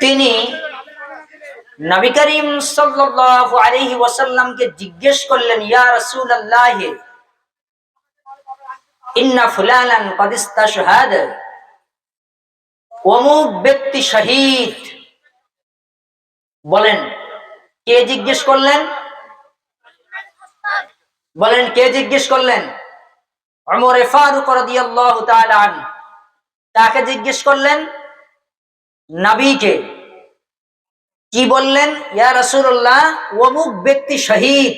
তিনি নবী করিম সাল্লাল্লাহু আলাইহি ওয়াসাল্লামকে জিজ্ঞেস করলেন, ইয়া রাসূলুল্লাহ, ইন্না ফুলানান ক্বাদ ইস্তাশহাদ? অমুক ব্যক্তি শহীদ। বলেন, কে জিজ্ঞেস করলেন? বলেন, কে জিজ্ঞেস করলেন? তাকে জিজ্ঞেস করলেন, নবীকে, কি বললেন? ইয়া রাসূলুল্লাহ, অমুক ব্যক্তি শহীদ।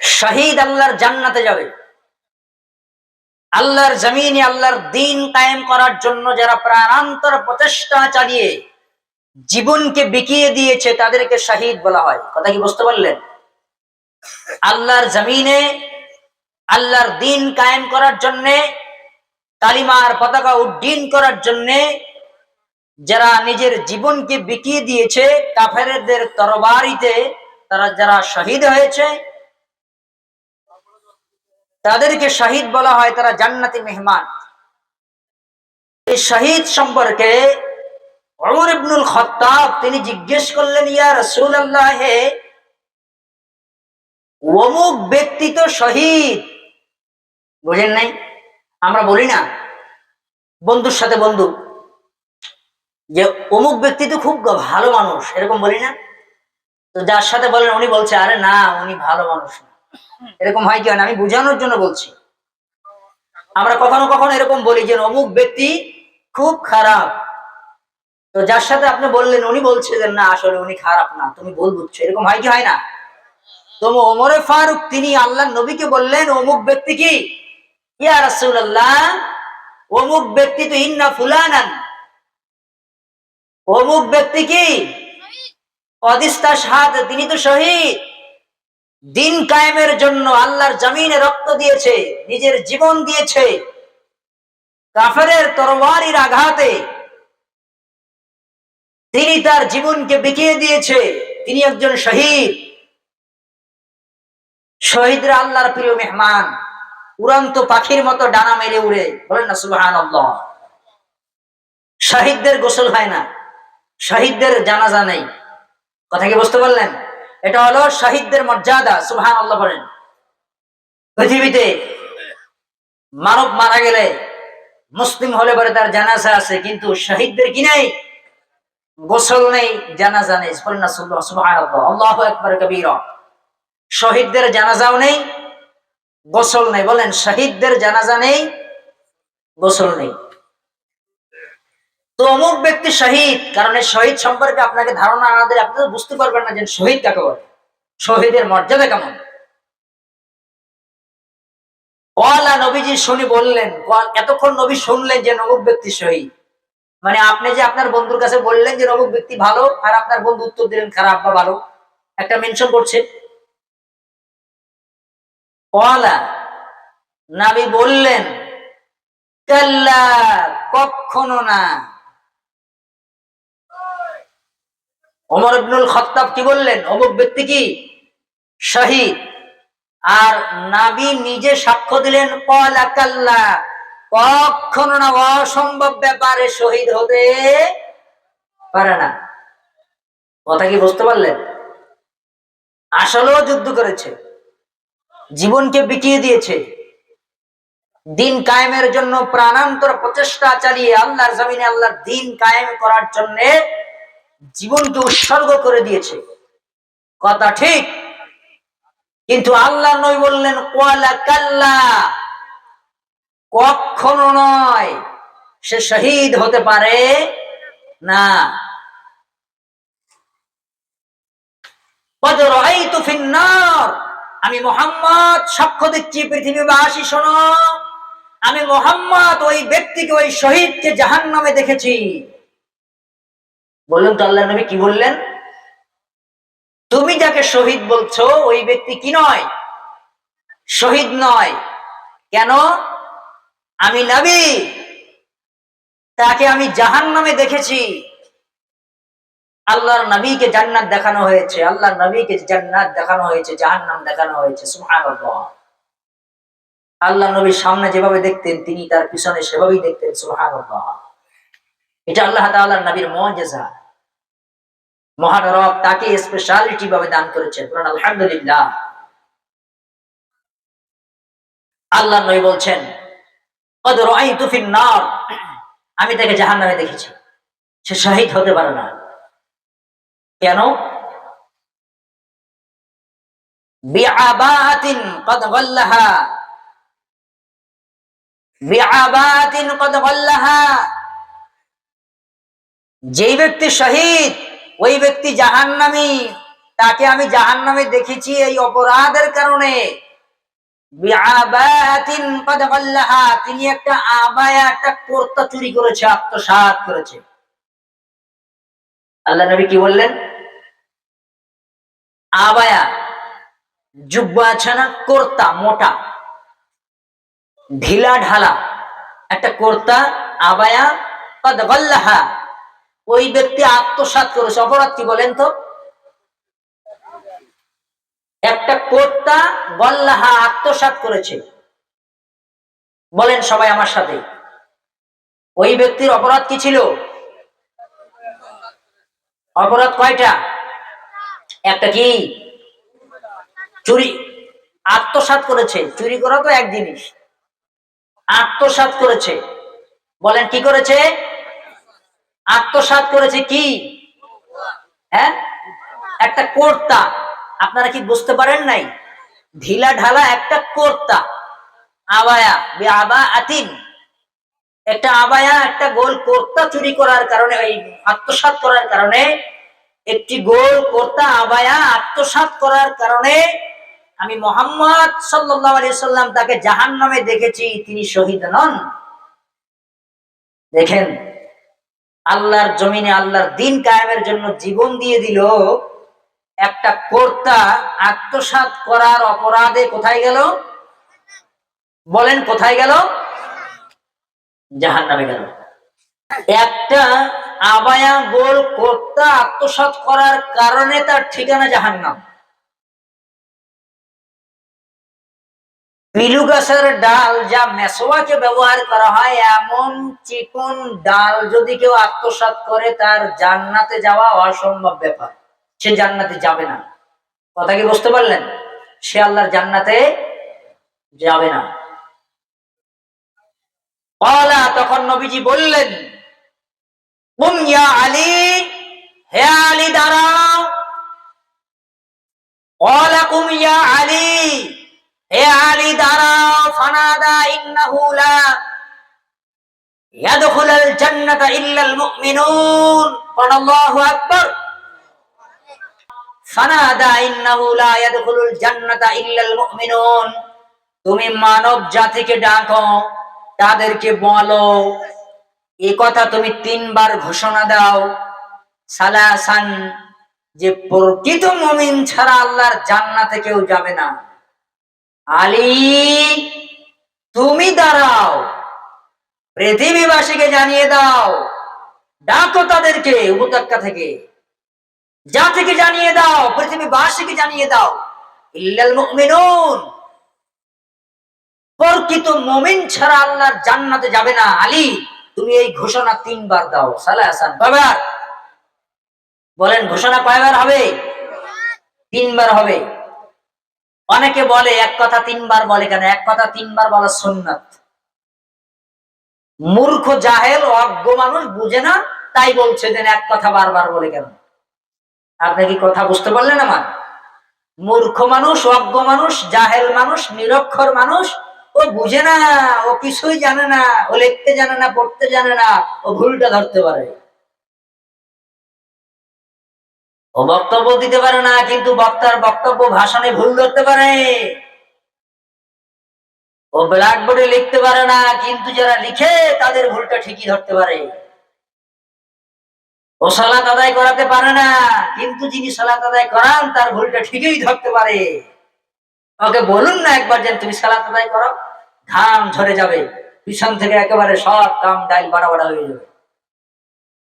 শহীদ আল্লাহর জান্নাতে যাবে। আল্লাহর জমিনে আল্লাহর দিন কায়েম করার জন্য যারা প্রাণান্তর প্রচেষ্টা চালিয়ে জীবনকে বিকিয়ে দিয়েছে, তাদেরকে শহীদ বলা হয়। কথা কি বুঝতে পারলেন? আল্লাহর জমিনে, আল্লাহর দিন কায়েম করার জন্যে কালিমার পতাকা উড্ডীন করার জন্যে যারা নিজের জীবনকে বিকিয়ে দিয়েছে, কাফেরদের তরবারিতে তারা যারা শহীদ হয়েছে, তাদেরকে শহীদ বলা হয় তারা জান্নাতি মেহমান। এই শহীদ সম্পর্কে অমর ইবনুল খত্তাব তিনি জিজ্ঞেস করলেন, ইয়া রসুল আল্লাহ অমুক ব্যক্তি তো শহীদ। বুঝেন নাই? আমরা বলি না, বন্ধুর সাথে বন্ধু। যে অমুক ব্যক্তি তো খুব ভালো মানুষ, এরকম বলি না? তো যার সাথে বলেন, উনি বলছে, আরে না, উনি ভালো মানুষ এরকম হয় কি না? আমি বোঝানোর জন্য বলছি। আমরা কখনো কখনো এরকম বলি যে, অমুক ব্যক্তি খুব খারাপ। তো যার সাথে আপনি বললেন, উনি বলছে যে, না, আসলে উনি খারাপ না, তুমি ভুল বুঝছ। এরকম হয় কি হয় না? তো ওমরে ফারুক তিনি আল্লাহ নবীকে বললেন, অমুক ব্যক্তি কি? ইয়া রাসূলুল্লাহ, অমুক ব্যক্তি তো ইন্না ফুলানান। অমুক ব্যক্তি কি? অদিস্তা শাহাদ, তিনি তো শহীদ। দিন কায়েমের জন্য আল্লাহর জমিনে রক্ত দিয়েছে, নিজের জীবন দিয়েছে। কাফেরের তরবারির আঘাতে তিনি তার জীবনকে বিকিয়ে দিয়েছে। তিনি একজন শহীদ। শহীদরা আল্লাহর প্রিয় মেহমান, উড়ন্ত পাখির মতো ডানা মেরে উড়ে, বলেন না সুবাহান শহীদদের গোসল হয় না, শহীদদের জানাজা নেই। কথা কি বুঝতে পারলেন? এটা হলো শহীদদের মর্যাদা সুবহান আল্লাহ বলেন। পৃথিবীতে মানব মারা গেলে মুসলিম হলে পরে তার জানাজা আছে, কিন্তু শহীদদের কি নেই? গোসল নেই, জানাজা নেই, বলেন না সুবহান আল্লাহ আল্লাহ একবার কবির শহীদদের জানাজাও নেই, গোসল নেই। বলেন, শহীদদের জানাজা নেই, গোসল নেই। তো অমুক ব্যক্তি শহীদ, কারণ এই শহীদ সম্পর্কে আপনাকে ধারণা না দিলে আপনি বুঝতে পারবেন না যে শহীদ কাকে বলে। শহীদের মর্যাদা কেমন? কলা নবীজি শুনি বললেন এতক্ষণ নবী শুনলেন যে অমুক ব্যক্তি শহীদ। মানে আপনি যে আপনার বন্ধুর কাছে বললেন যে অমুক ব্যক্তি ভালো, আর আপনার বন্ধু উত্তর দিলেন খারাপ বা ভালো। একটা মেনশন করছে। কলা। নাবি বললেন, কাল্লা কখনো না। কি বললেন? কি? শহীদ। আর নাবি নিজে সাক্ষ্য দিলেন, কলা, কাল্লা কখনো না, অসম্ভব ব্যাপারে শহীদ হতে পারে না। কথা কি বুঝতে পারলেন? আসলেও যুদ্ধ করেছে। জীবনকে বিকিয়ে দিয়েছে। দিন কায়েমের জন্য প্রাণান্তর প্রচেষ্টা চালিয়ে আল্লাহর জমিনে আল্লাহর দিন কায়েম করার জন্য জীবনকে উৎসর্গ করে দিয়েছে। কথা ঠিক? কিন্তু আল্লাহ নই বললেন কোয়ালা কাল্লা। কখনো নয়, সে শহীদ হতে পারে না। আমি মোহাম্মদ, সাক্ষ্য দিচ্ছি পৃথিবীবাসী, শোনো। আমি মোহাম্মদ, ওই ব্যক্তিকে, ওই শহীদকে জাহান নামে দেখেছি। বললেন তো আল্লাহ নবী কি বললেন? তুমি যাকে শহীদ বলছো, ওই ব্যক্তি কি নয়? শহীদ নয়। কেন? আমি নবী। তাকে আমি জাহান নামে দেখেছি। আল্লাহর নবীকে জান্নাত দেখানো হয়েছে, আল্লাহর নবীকে জান্নাত দেখানো হয়েছে, জাহান্নাম দেখানো হয়েছে আল্লাহ নবীর সামনে যেভাবে দেখতেন, তিনি তার পিছনে সেভাবেই দেখতেন, সুবহানাল্লাহ। এটা আল্লাহ তাআলার নবীর মুআজিজা মহান রব তাকে স্পেশালিটি ভাবে দান করেছেন আলহামদুলিল্লাহ। আল্লাহ নবী বলছেন আমি তাকে জাহান্নামে দেখেছি। সে শহীদ হতে পারে না। কেন? যেই ব্যক্তি শহীদ, ওই ব্যক্তি জাহান্নামী। তাকে আমি জাহান্নামে দেখেছি এই অপরাধের কারণে। তিনি একটা আবায়া, একটা কর্তা চুরি করেছে, আত্মসাৎ করেছে। আল্লাহ নবী কি বললেন? আবায়া, জুব্বা আছে না কর্তা, মোটা, ঢিলা ঢালা, একটা কর্তা, আবায়া ওই ব্যক্তি আত্মসাৎ করেছে। অপরাধ কি বলেন তো? একটা কর্তা গল্লাহা আত্মসাৎ করেছে। বলেন সবাই আমার সাথে। ওই ব্যক্তির অপরাধ কি ছিল? অপরাধ কয়টা? একটা কি? চুরি। আত্মসাৎ করেছে। চুরি করা তো এক জিনিস। আত্মসাৎ করেছে। বলেন কি করেছে? আত্মসাৎ করেছে কি? হ্যাঁ? একটা কর্তা। আপনারা কি বুঝতে পারেন নাই? ঢিলা ঢালা একটা কর্তা। আবায়া আবা আতিন একটা আবায়া, একটা গোল কর্তা চুরি করার কারণে, ওই আত্মসাৎ করার কারণে, একটি গোল কর্তা আবায়া আত্মসাৎ করার কারণে আমি মোহাম্মদ সাল্লাহ সাল্লাম তাকে জাহান নামে দেখেছি, তিনি শহীদ নন। দেখেন, আল্লাহর জমিনে আল্লাহর দিন কায়েমের জন্য জীবন দিয়ে দিল, একটা কর্তা আত্মসাৎ করার অপরাধে কোথায় গেল? বলেন কোথায় গেল? জাহান নামে গেল। একটা আবায়া গোল কর্তা আত্মসাৎ করার কারণে তার ঠিকানা জাহান্নাম। পিলু গাছের ডাল যা মেসোয়াকে ব্যবহার করা হয়, এমন চিকন ডাল যদি কেউ আত্মসাৎ করে, তার জান্নাতে যাওয়া অসম্ভব ব্যাপার। সে জান্নাতে যাবে না। কথা কি বুঝতে পারলেন? সে আল্লাহর জান্নাতে যাবে না। কলা তখন নবীজি বললেন আলী? হে আলী, দাঁড়াও। আলী? হে আলী, দাঁড়াও। ফানাদা জান্নাতা ইল্লাল মুমিনুন। আল্লাহু আকবার। ফানাদা ইয়াদখুলুল জান্নাতা ইল্লাল মুমিনুন। তুমি মানব জাতিকে ডাকো। তাদেরকে বলো এই কথা তুমি তিনবার ঘোষণা দাও। সালাসান, যে প্রকৃত মুমিন ছাড়া আল্লাহর জান্নাতে কেউ যাবে না। আলী, তুমি দাঁড়াও। পৃথিবীবাসীকে জানিয়ে দাও। ডাকো তাদেরকে উপত্যকা থেকে। যা থেকে জানিয়ে দাও, পৃথিবীবাসীকে জানিয়ে দাও। ইল্লাল মুমিনুন। প্রকৃত মুমিন ছাড়া আল্লাহর জান্নাতে যাবে না। আলী, তুমি এই ঘোষণা তিনবার দাও। সালে হাসান, কয়বার? বলেন, ঘোষণা কয়বার হবে? তিনবার হবে। অনেকে বলে, এক কথা তিনবার বলে কেন? এক কথা তিনবার বলা সুন্নাত। মূর্খ, জাহেল, অজ্ঞ মানুষ বুঝে না, তাই বলছে যে এক কথা বারবার বলে কেন? আপনি কি কথা বুঝতে পারলেন আমার? মূর্খ মানুষ, অজ্ঞ মানুষ, জাহেল মানুষ, নিরক্ষর মানুষ ও বুঝে না, ও কিছুই জানে না, ও লিখতে জানে না, পড়তে জানে না, ও ভুলটা ধরতে পারে। ও বক্তব্য দিতে পারে না, কিন্তু বক্তার বক্তব্য ভাষণে ভুল ধরতে পারে। ও ব্ল্যাকবোর্ডে লিখতে পারে না, কিন্তু যারা লিখে, তাদের ভুলটা ঠিকই ধরতে পারে। ও সালাত আদায় করাতে পারে না, কিন্তু যিনি সালাত আদায় করান, তার ভুলটা ঠিকই ধরতে পারে। ওকে বলুন না একবার যেন তুমি সালাত আদায় করো, ঘাম ঝরে যাবে, পিছন থেকে একেবারে সব কাম ডাইল বাড়া বাড়া হয়ে যাবে।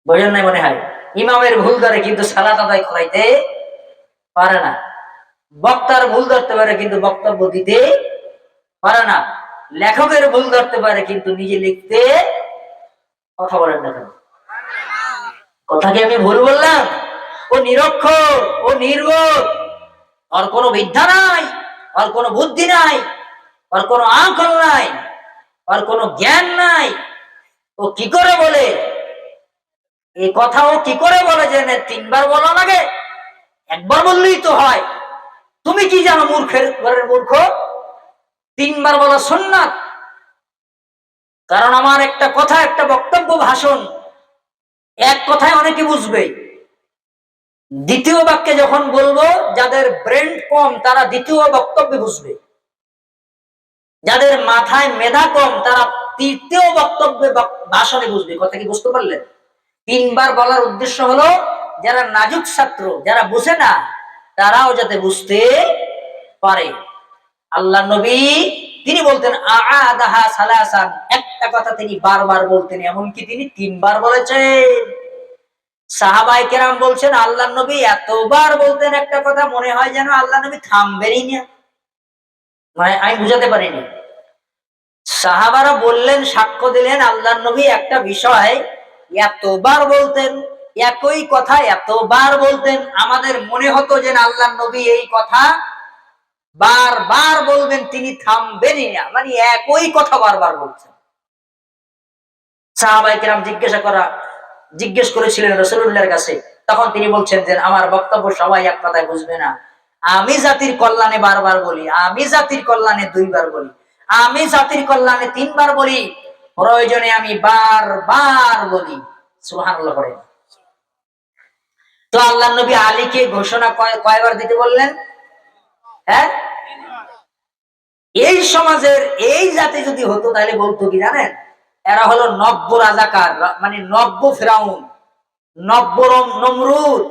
বোঝেন নাই মনে হয়? ইমামের ভুল ধরে কিন্তু সালাত আদায় করাইতে পারে না। বক্তার ভুল ধরতে পারে, কিন্তু বক্তব্য দিতে পারে না। লেখকের ভুল ধরতে পারে, কিন্তু নিজে লিখতে কথা বলেন না কেন? কথা কি আমি ভুল বললাম? ও নিরক্ষর, ও নির্বোধ, আর কোনো বিদ্যা নাই। ওর কোনো বুদ্ধি নাই, ওর কোনো আকল নাই, ওর কোনো জ্ঞান নাই। ও কি করে বলে? এই কথা ও কি করে বলে যে তিনবার বলা লাগে একবার বললেই তো হয়। তুমি কি জানো মূর্খের ঘরের মূর্খ? তিনবার বলা সুন্নাত। কারণ আমার একটা কথা, একটা বক্তব্য ভাষণ। এক কথায় অনেকে বুঝবে। দ্বিতীয় বাক্যে যখন বলব, যাদের ব্রেন কম, তারা দ্বিতীয় বক্তব্যে বুঝবে যাদের মাথায় মেধা কম, তারা তৃতীয় বক্তব্যে ভাষণে বুঝবে কথা কি বুঝতে পারলেন? তিনবার বলার উদ্দেশ্য হলো, যারা নাজুক ছাত্র, যারা বুঝে না, তারাও যাতে বুঝতে পারে। আল্লাহ নবী তিনি বলতেন আদাহা সালাসান। একটা কথা তিনি বারবার বলতেন, এমনকি তিনি তিনবার বলেছেন। সাহাবাই কেরাম বলছেন আল্লাহ নবী এতবার বলতেন একটা কথা, মনে হয় যেন আল্লাহ নবী থামবেনই না। মানে আমি বুঝাতে পারিনি। সাহাবারা বললেন, সাক্ষ্য দিলেন আল্লাহ নবী একটা বিষয় এতবার বলতেন, একই কথা এতবার বলতেন, আমাদের মনে হতো যে না আল্লাহ নবী এই কথা বারবার বলবেন, তিনি থামবেনই না। মানে একই কথা বারবার বলছেন। সাহাবাই কিরাম জিজ্ঞাসা করা জিজ্ঞেস করেছিলেন রসুল্লাহর কাছে, তখন তিনি বলছেন যে, আমার বক্তব্য সবাই এক কথায় বুঝবে না। আমি জাতির কল্যাণে বারবার বলি, আমি জাতির কল্যাণে দুইবার বলি, আমি জাতির কল্যাণে তিনবার বলি, প্রয়োজনে আমি বারবার বলি। সুবহানাল্লাহ পড়ে তো আল্লাহ নবী আলীকে ঘোষণা কয়- কয়বার দিতে বললেন? হ্যাঁ? এই সমাজের এই জাতি যদি হতো, তাহলে বলতো কি জানেন? এরা হলো নব্য রাজাকার মানে নব্য ফেরাউন, নব্য নমরুদ।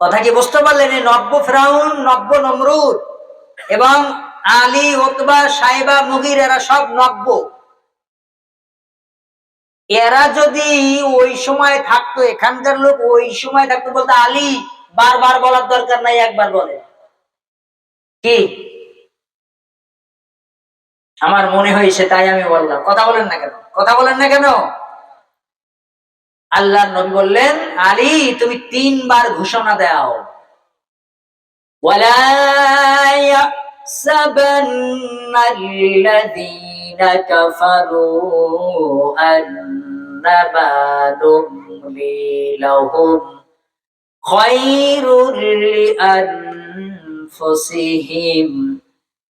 কথা কি বুঝতে পারলেন? এই নব্য ফেরাউন, নব্য নমরুদ এবং আলী ওতবা সাহেবা মুগির, এরা সব নব্য। এরা যদি ওই সময় থাকতো, এখানকার লোক ওই সময় থাকতো বলতো আলী, বারবার বলার দরকার নাই, একবার বলে। কি? আমার মনে হয়েছে তাই আমি বললাম কথা বলেন না কেন কথা বলেন না কেন আল্লাহ নবী বললেন আলী তুমি তিনবার ঘোষণা দাও ولا يحسبن الذين كفروا أنما نملي لهم خير لأنفسهم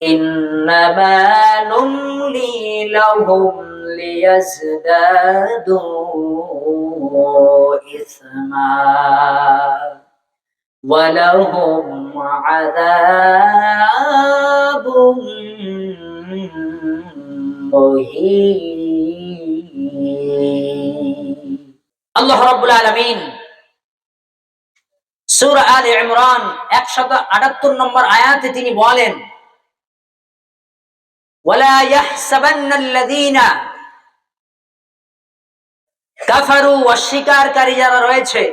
إنما نملي لهم ليزدادوا إثما ولهم عذاب مهين আল্লাহ রাব্বুল আলামিন সূরা আলে ইমরান 178 নম্বর আয়াতে তিনি বলেন ওয়ালা ইয়াহসাবান্নাল্লাযীনা কাফারু অস্বীকারী যারা রয়েছে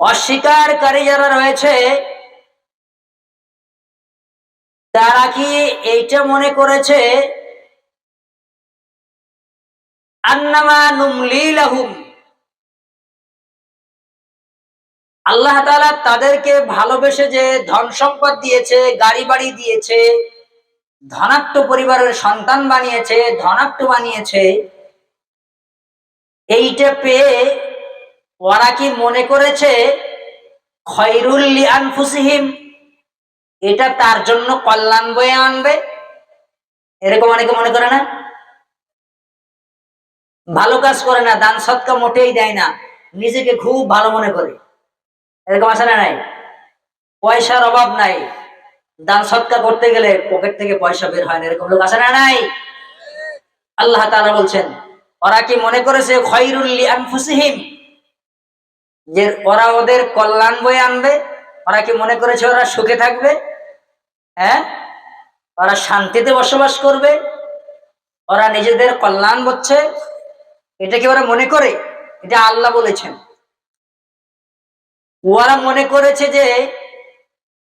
অস্বীকারী যারা রয়েছে, তারা কি এইটা মনে করেছে? আন্নামা নুমলি লাহুম। আল্লাহ তাআলা তাদেরকে ভালোবেসে যে ধন সম্পদ দিয়েছে, গাড়ি বাড়ি দিয়েছে ধনাত্ম পরিবারের সন্তান বানিয়েছে ধনাত্ম বানিয়েছে, এইটা পেয়ে ওরা কি মনে করেছে? এটা তার জন্য কল্যাণ বয়ে আনবে? এরকম অনেকে মনে করে না? ভালো কাজ করে না, দান সৎকা মোটেই দেয় না, নিজেকে খুব ভালো মনে করে। এরকম আছে না নাই? পয়সার অভাব নাই। দান সৎকার করতে গেলে পকেট থেকে পয়সা বের হয় না, এরকম লোক আছে না নাই? আল্লাহ তাআলা বলছেন, ওরা কি মনে করেছে যে ওরা ওদের কল্যাণ বয়ে আনবে? ওরা কি মনে করেছে ওরা সুখে থাকবে? হ্যাঁ? ওরা শান্তিতে বসবাস করবে? ওরা নিজেদের কল্যাণ বলছে এটা কি ওরা মনে করে? এটা আল্লাহ বলেছেন। ওরা মনে করেছে যে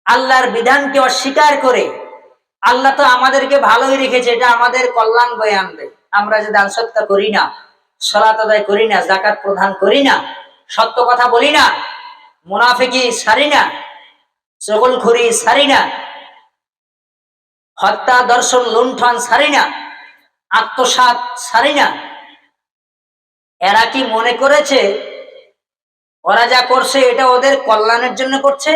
আল্লাহর বিধানকে অস্বীকার করে আল্লাহ তো আমাদেরকে ভালোই রেখেছে, এটা আমাদের কল্যাণ বয়ে আনবে। আমরা যে দান সত্তা করি না, সলাত আদায় করি না জাকাত প্রদান করি না, সত্য কথা বলি না, মুনাফিকি সারি না চগল খুরি সারি না, হত্যা, দর্শন, লুণ্ঠন সারি না আত্মসাত সারি না, এরা কি মনে করেছে ওরা যা করছে, এটা ওদের কল্যাণের জন্য করছে।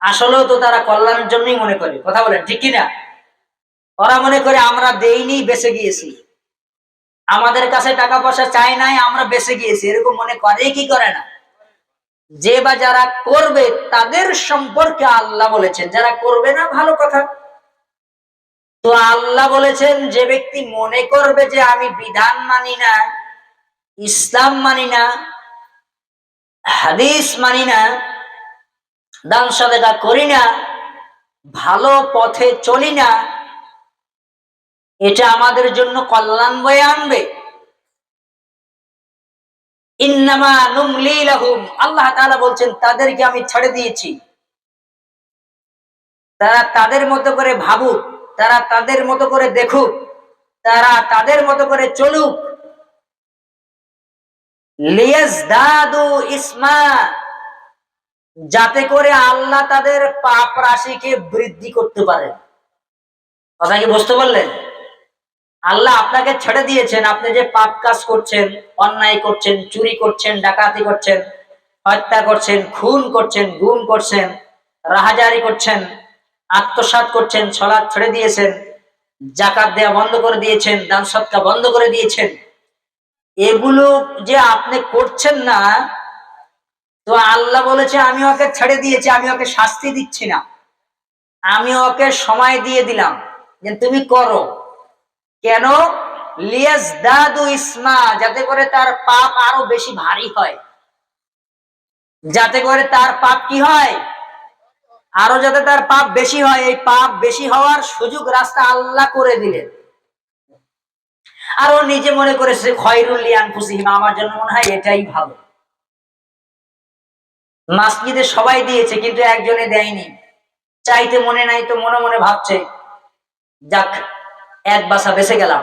আসলেও তো তারা কল্যাণের জন্যই মনে করে, কথা বলেন, ঠিক কিনা? ওরা মনে করে, আমরা দেইনি, বেঁচে গিয়েছি। আমাদের কাছে টাকা পয়সা চাই নাই, আমরা বেঁচে গিয়েছি। এরকম মনে করে, কি করে না? যে বা যারা করবে, তাদের সম্পর্কে আল্লাহ বলেছেন। যারা করবে না, ভালো কথা। তো আল্লাহ বলেছেন, যে ব্যক্তি মনে করবে যে আমি বিধান মানি না, ইসলাম মানি না হাদিস মানি না, দান সদেকা করি না, ভালো পথে চলি না, এটা আমাদের জন্য কল্যাণ বয়ে আনবে। ইন্নামা নুমলি লাহুম, আল্লাহ তাআলা বলছেন, তাদেরকে আমি ছেড়ে দিয়েছি। তারা তাদের মতো করে ভাবুক, তারা তাদের মতো করে দেখুক, তারা তাদের মতো করে চলুক ইসমা, যাতে করে আল্লাহ তাদের পাপ রাশিকে বৃদ্ধি করতে পারে। কথা কি বুঝতে পারলেন? আল্লাহ আপনাকে ছেড়ে দিয়েছেন, আপনি যে পাপ কাজ করছেন, অন্যায় করছেন, চুরি করছেন, ডাকাতি করছেন, হত্যা করছেন, খুন করছেন, গুম করছেন, রাহাজারি করছেন, আত্মসাৎ করছেন ছলাৎ ছেড়ে দিয়েছেন, জাকাত দেয়া বন্ধ করে দিয়েছেন, দান সৎকা বন্ধ করে দিয়েছেন এগুলো যে আপনি করছেন না, তো আল্লাহ বলেছে, আমি ওকে ছেড়ে দিয়েছি, আমি ওকে শাস্তি দিচ্ছি না। আমি ওকে সময় দিয়ে দিলাম। যে তুমি করো। কেন? লিয়াস দাদু ইসমা, যাতে করে তার পাপ আরও বেশি ভারী হয়। যাতে করে তার পাপ কি হয়? আরও যাতে তার পাপ বেশি হয়। এই পাপ বেশি হওয়ার সুযোগ রাস্তা আল্লাহ করে দিলেন। আর ও নিজে মনে করেছে খয়রুল্লিয়ান ফুসিহিম আমার জন্য মনে হয় এটাই ভালো। মাসজিদে সবাই দিয়েছে, কিন্তু একজনে দেয়নি। চাইতে মনে নাই তো মনে মনে ভাবছে, যাক, এক বাসা বেঁচে গেলাম।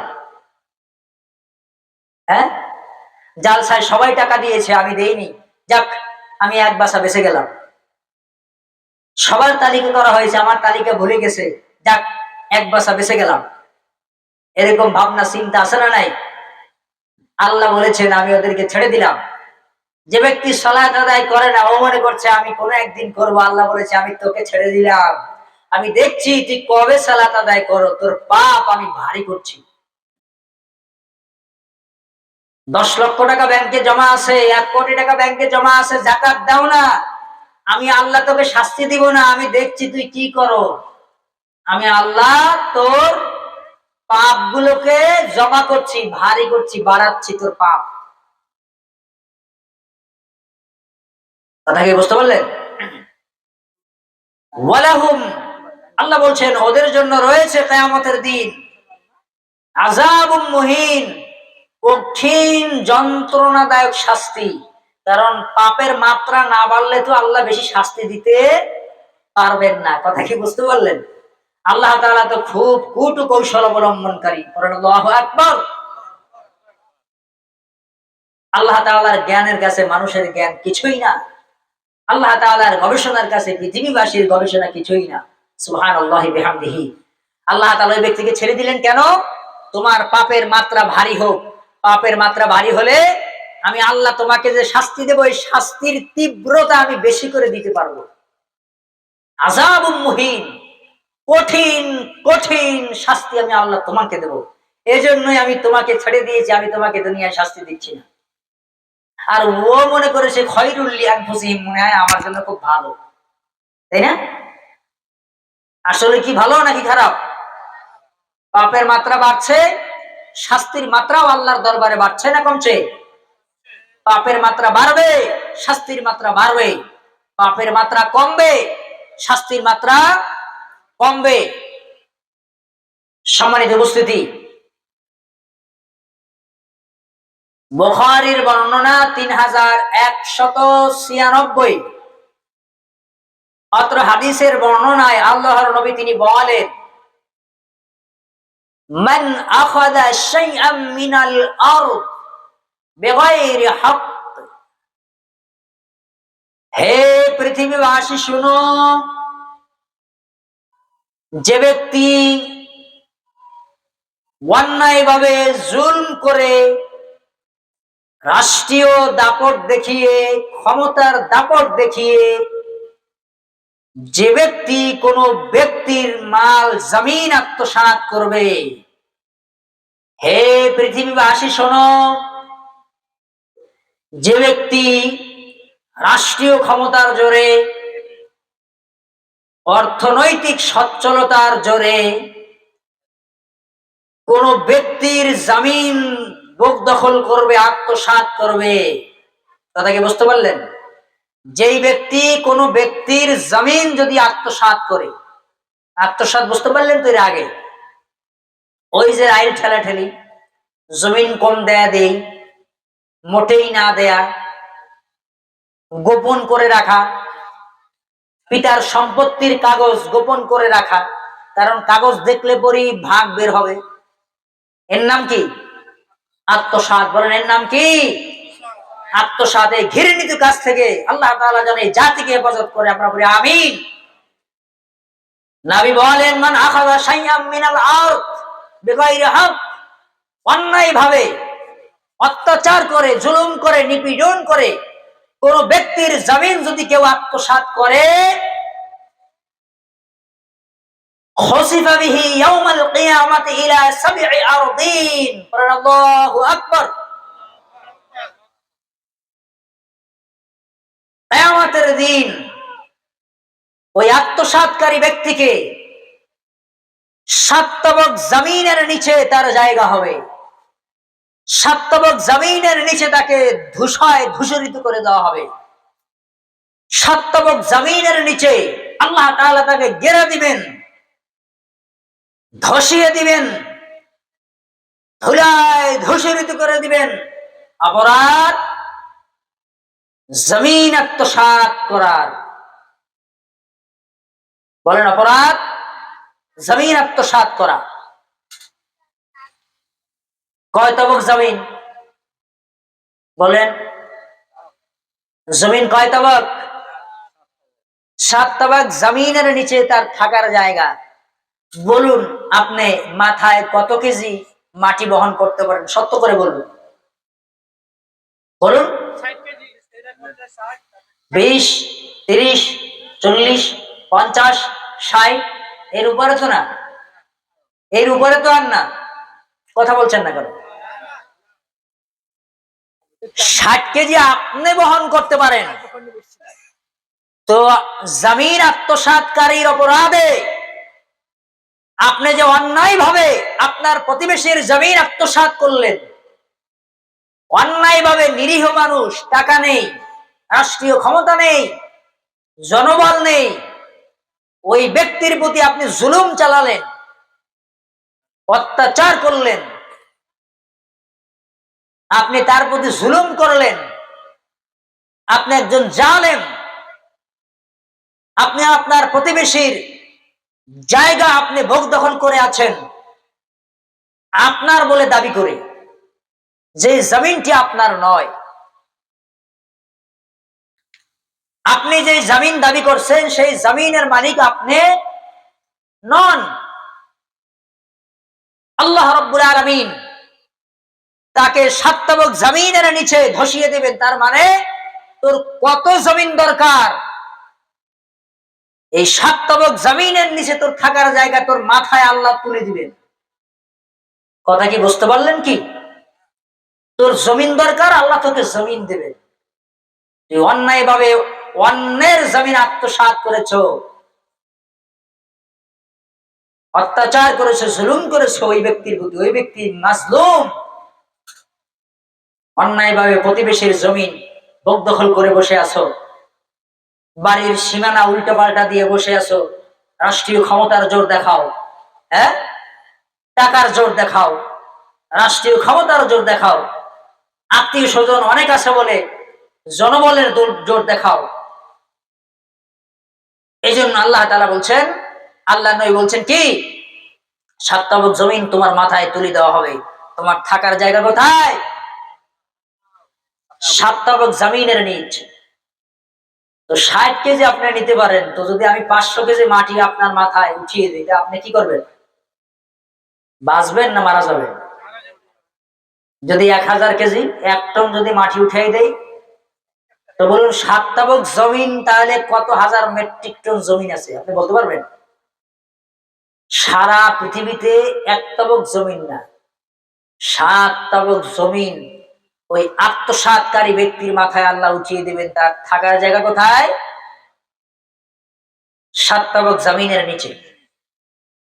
হ্যাঁ? জালসায় সবাই টাকা দিয়েছে, আমি দেইনি। যাক, আমি এক বাসা বেঁচে গেলাম। সবার তালিকা করা হয়েছে, আমার তালিকা ভুলে গেছে। যাক, এক বাসা বেঁচে গেলাম। এরকম ভাবনা, চিন্তা আছে না নাই? আল্লাহ বলেছেন, আমি ওদেরকে ছেড়ে দিলাম। যে ব্যক্তি সলাৎ আদায় করে না, ও মনে করছে, আমি কোনো একদিন করব। আল্লাহ বলেছে, আমি তোকে ছেড়ে দিলাম। আমি দেখছি, তুই কবে সালাত আদায় করো? তোর পাপ আমি ভারী করছি। দশ লক্ষ টাকা ব্যাংকে জমা আছে, এক কোটি টাকা ব্যাংকে জমা আছে, জাকাত দাও না। আমি আল্লাহ তোকে শাস্তি দিব না, আমি দেখছি তুই কি করো। আমি আল্লাহ তোর পাপ গুলোকে জমা করছি, ভারী করছি, বাড়াচ্ছি তোর পাপ। কথা কি বুঝতে পারলেন? আল্লাহ বলছেন, ওদের জন্য রয়েছে কেয়ামতের দিন। আজাবুম মুহিন, কঠিন যন্ত্রণাদায়ক শাস্তি। কারণ পাপের মাত্রা না বাড়লে তো আল্লাহ বেশি শাস্তি দিতে পারবেন না। কথা কি বুঝতে পারলেন? আল্লাহ তাআলা তো খুব কুটু কৌশল অবলম্বনকারী। আকবার। আল্লাহ তাআলার জ্ঞানের কাছে মানুষের জ্ঞান কিছুই না। আল্লাহ তাআলার গবেষণার কাছে পৃথিবীবাসীর গবেষণা কিছুই না। সুহান আল্লাহ বেহামদিহি। আল্লাহ তাআলা ওই ব্যক্তিকে ছেড়ে দিলেন কেন? তোমার পাপের মাত্রা ভারী হোক। পাপের মাত্রা ভারী হলে আমি আল্লাহ তোমাকে যে শাস্তি দেবো এই শাস্তির তীব্রতা আমি বেশি করে দিতে পারব। আজাব মুহিন। কঠিন কঠিন শাস্তি আমি আল্লাহ তোমাকে দেব। এজন্যই আমি তোমাকে ছেড়ে দিয়েছি, আমি তোমাকে দুনিয়ায় শাস্তি দিচ্ছি না। আর ও মনে করেছে খয়রুল্লি আনফুসিহিম, মনে হয় আমার জন্য খুব ভালো। তাই না? আসলে কি ভালো নাকি খারাপ? পাপের মাত্রা বাড়ছে, শাস্তির মাত্রাও আল্লাহর দরবারে বাড়ছে না কমছে? পাপের মাত্রা বাড়বে, শাস্তির মাত্রা বাড়বে। পাপের মাত্রা কমবে, শাস্তির মাত্রা কমবে। সম্মানিত উপস্থিতি। বুখারীর বর্ণনা তিন হাজার একশত ছিয়ানব্বই। অত্র হাদিসের বর্ণনায় আল্লাহর নবী তিনি বলেন, মান আখাযা শাইআম মিনাল আরদ বিগাইরি হক। হে পৃথিবীবাসী, শুনো যে ব্যক্তি অন্যায়ভাবে জুলম করে রাষ্ট্রীয় দাপট দেখিয়ে, ক্ষমতার দাপট দেখিয়ে যে ব্যক্তি কোন ব্যক্তির মাল জমিন আত্মসাৎ করবে, হে পৃথিবীবাসী শোনো, যে ব্যক্তি রাষ্ট্রীয় ক্ষমতার জোরে অর্থনৈতিক সচ্ছলতার জোরে কোন ব্যক্তির জামিন বুক দখল করবে, আত্মসাৎ করবে। কথাকে বুঝতে পারলেন? যেই ব্যক্তি কোন ব্যক্তির জমিন যদি আত্মসাৎ করে, আত্মসাৎ বুঝতে পারলেন তো এর আগে? ওই যে আইল ঠেলা ঠেলি, জমিন কম দেয়া দেই, মোটেই না দেয়া, গোপন করে রাখা পিতার সম্পত্তির কাগজ গোপন করে রাখা। কারণ কাগজ দেখলে পরই ভাগ বের হবে। এর নাম কি? আত্মসাৎ। বলেন, এর নাম কি? আত্মসাৎ এই ঘৃণিত কাছ থেকে। আল্লাহ তাআলা যেন এই জাতিকে হেফাজত করে। আমরা বলি, আমিন। নাবি বলেন, মান আখাযা শাইআম মিনাল অন্যায় ভাবে অত্যাচার করে, জুলুম করে, নিপীড়ন করে কোন ব্যক্তির জমিন যদি কেউ আত্মসাৎ করে দিন ওই আত্মসাৎকারী ব্যক্তিকে সাতবক জমিনের নিচে তার জায়গা হবে। সাতবক জমিনের নিচে তাকে ধূসায় ধূসরিত করে দেওয়া হবে। সাতবক জমিনের নিচে আল্লাহ তাআলা তাকে গেরা দিবেন, ধসিয়ে দিবেন, ধুলায় ধূসরিত করে দিবেন, অপরাধ, জমিন আত্মসাৎ করার। বলেন, অপরাধ, জমিন আত্মসাৎ করা। কয় তবক জমিন? বলেন। জমিন কয় তবক? সাত তবক জমিনের নিচে তার থাকার জায়গা। বলুন আপনি মাথায় কত কেজি মাটি বহন করতে পারেন? সত্য করে বলুন। বলুন। বিশ তিরিশ চল্লিশ পঞ্চাশ ষাট এর উপরে তো না। এর উপরে তো আর না। কথা বলছেন না কেন? ষাট কেজি আপনি বহন করতে পারেন। তো জামিন আত্মসাৎকারীর অপরাধে আপনি যে অন্যায় ভাবে আপনার প্রতিবেশীর জমিন আত্মসাৎ করলেন অন্যায় ভাবে নিরীহ মানুষ, টাকা নেই, রাষ্ট্রীয় ক্ষমতা নেই, জনবল নেই, ওই ব্যক্তির প্রতি আপনি জুলুম চালালেন, অত্যাচার করলেন আপনি তার প্রতি জুলুম করলেন। আপনি একজন জালেম। আপনি আপনার প্রতিবেশীর জায়গা আপনি ভোগ দখল করে আছেন। আপনার বলে দাবি করে যে জমিনটি আপনার নয়। আপনি যে জমিন দাবি করছেন, সেই জমিনের মালিক আপনি নন। আল্লাহ রব্বুল আলমিন তাকে সাতবক জমিনের নিচে ধসিয়ে দেবেন। তার মানে তোর কত জমিন দরকার? এই সাতবক জমিনের নিচে তোর থাকার জায়গা তোর মাথায় আল্লাহ তুলে দিবেন। কথা কি বুঝতে পারলেন কি? তোর জমিন দরকার, আল্লাহ তোকে জমিন দেবে তুই অন্যায় ভাবে অন্যের জমিন আত্মসাত করেছ। অত্যাচার করেছ, জুলুম করেছ, ওই ব্যক্তির প্রতি, ওই ব্যক্তি মাজলুম। অন্যায়ভাবে প্রতিবেশীর জমিন ভোগ দখল করে বসে আছো। বাড়ির সীমানা উল্টো পাল্টা দিয়ে বসে আছো। রাষ্ট্রীয় ক্ষমতার জোর দেখাও হ্যাঁ? টাকার জোর দেখাও, রাষ্ট্রীয় ক্ষমতার জোর দেখাও। আত্মীয় স্বজন অনেক আছে বলে জনবলের জোর দেখাও। এই জন্য আল্লাহ তালা বলছেন, আল্লাহ নবী বলছেন কি? সাতটাবক জমিন তোমার মাথায় তুলে দেওয়া হবে। তোমার থাকার জায়গা কোথায়? সাতটাবক জমিনের নিচ। তো ষাট কেজি আপনি নিতে পারেন, তো যদি আমি পাঁচশো কেজি মাটি আপনার মাথায় উঠিয়ে দিই আপনি কি করবেন? বাঁচবেন না মারা যাবেন? যদি এক হাজার কেজি, এক টন যদি মাটি উঠিয়ে দেই, তো বলুন সাত তাবক জমিন, তাহলে কত হাজার মেট্রিক টন জমিন আছে? আপনি বলতে পারবেন? সারা পৃথিবীতে এক তাবক জমিন না। সাত তাবক জমিন ওই আত্মসাতকারী ব্যক্তির মাথায় আল্লাহ উঁচিয়ে দেবেন, তার থাকার জায়গা কোথায়? সাত্তাবক জামিনের নিচে।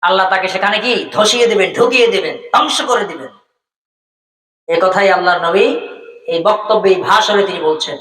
আল্লাহ তাকে সেখানে কি? ধসিয়ে দেবেন, ঢুকিয়ে দেবেন, ধ্বংস করে দিবেন। এ কথাই আল্লাহ নবী এই বক্তব্যে ভাষণে তিনি বলছেন।